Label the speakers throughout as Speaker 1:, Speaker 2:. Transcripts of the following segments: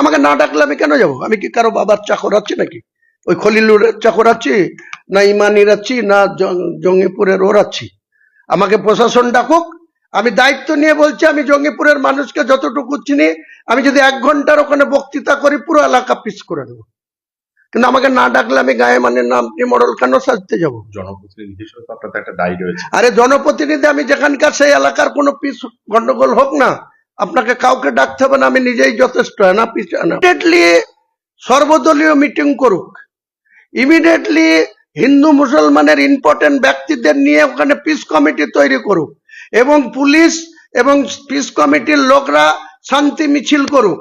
Speaker 1: আমাকে না ডাকলে আমি কেন যাব? আমি কি কারও বাবার চাকর আছি নাকি? ওই খলিলুর চাকর আছি না ইমানির আছি না জঙ্গিপুরের ওর আছি। আমাকে প্রশাসন ডাকুক আমি দায়িত্ব নিয়ে বলছি আমি জঙ্গিপুরের মানুষকে যতটুকু চিনি আমি যদি এক ঘণ্টার ওখানে বক্তৃতা করি পুরো এলাকা পিস করে দেবো। কিন্তু আমাকে না ডাকলে আমি গায়ে মানে নাম মডেল কেন সাজতে যাব?
Speaker 2: জনপ্রতিনিধি একটা দায়ী রয়েছে।
Speaker 1: আরে জনপ্রতিনিধি আমি যেখানকার সেই এলাকার কোনো পিস গন্ডগোল হোক না আপনাকে কাউকে ডাকতে হবে না, আমি নিজেই যথেষ্ট না ইমিডিয়েটলি সর্বদলীয় মিটিং করুক। ইমিডিয়েটলি হিন্দু মুসলমানের ইম্পর্টেন্ট ব্যক্তিদের নিয়ে ওখানে পিস কমিটি তৈরি করুক এবং পুলিশ এবং পিস কমিটির লোকরা শান্তি মিছিল করুক।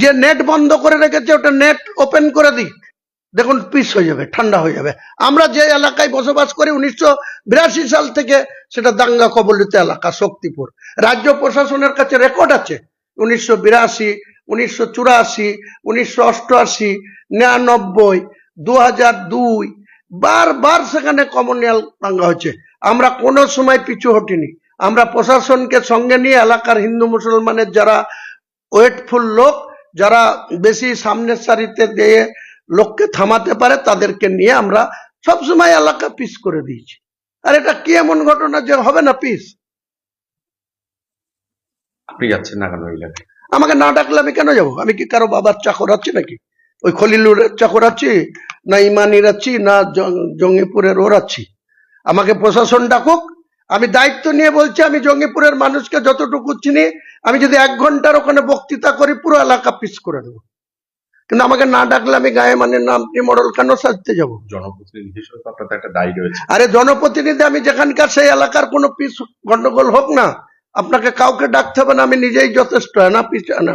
Speaker 1: যে নেট বন্ধ করে রেখেছে, ওটা নেট ওপেন করে দিক। দেখুন পিস হয়ে যাবে, ঠান্ডা হয়ে যাবে। আমরা যে এলাকায় বসবাস করি, উনিশশো বিরাশি সাল থেকে সেটা দাঙ্গা কবলিত এলাকা, শক্তিপুর। রাজ্য প্রশাসনের কাছে রেকর্ড আছে, উনিশশো বিরাশি, উনিশশো চুরাশি, উনিশশো অষ্টআশি, নিরানব্বই দু হাজার দুই, বারবার সেখানে কমনিয়াল দাঙ্গা হয়েছে। আমরা কোনো সময় পিছু হটিনি। আমরা প্রশাসনকে সঙ্গে নিয়ে এলাকার হিন্দু মুসলমানের যারা ওয়েটফুল লোক, যারা বেশি সামনের সারিতে দিয়ে লোককে থামাতে পারে তাদেরকে নিয়ে আমরা সবসময় এলাকা পিস করে দিয়েছি। আর এটা কি এমন ঘটনা যে হবে না পিস
Speaker 2: আপনি যাচ্ছেন না কেন এলাকায়
Speaker 1: আমাকে না ডাকলে আমি কেন যাব? আমি কি কারও বাবার চাকর আছি নাকি? ওই খলিলুর চাকর আছি না ইমানির আছি না জঙ্গিপুরের ওর আছি। আমাকে প্রশাসন ডাকুক আমি দায়িত্ব নিয়ে বলছি আমি জঙ্গিপুরের মানুষকে যতটুকু চিনি আমি যদি এক ঘণ্টার ওখানে বক্তৃতা করি পুরো এলাকা পিস করে দেবো। কিন্তু আমাকে না ডাকলে আমি গায়ে মানে নাম মডেল কেন সাজতে যাব?
Speaker 2: জনপ্রতিনিধি হিসেবে আপনার একটা দায়ী রয়েছে।
Speaker 1: আরে জনপ্রতিনিধি আমি যেখানকার সেই এলাকার কোনো পিস গন্ডগোল হোক না আপনাকে কাউকে ডাকতে হবে না আমি নিজেই যথেষ্ট না পিস না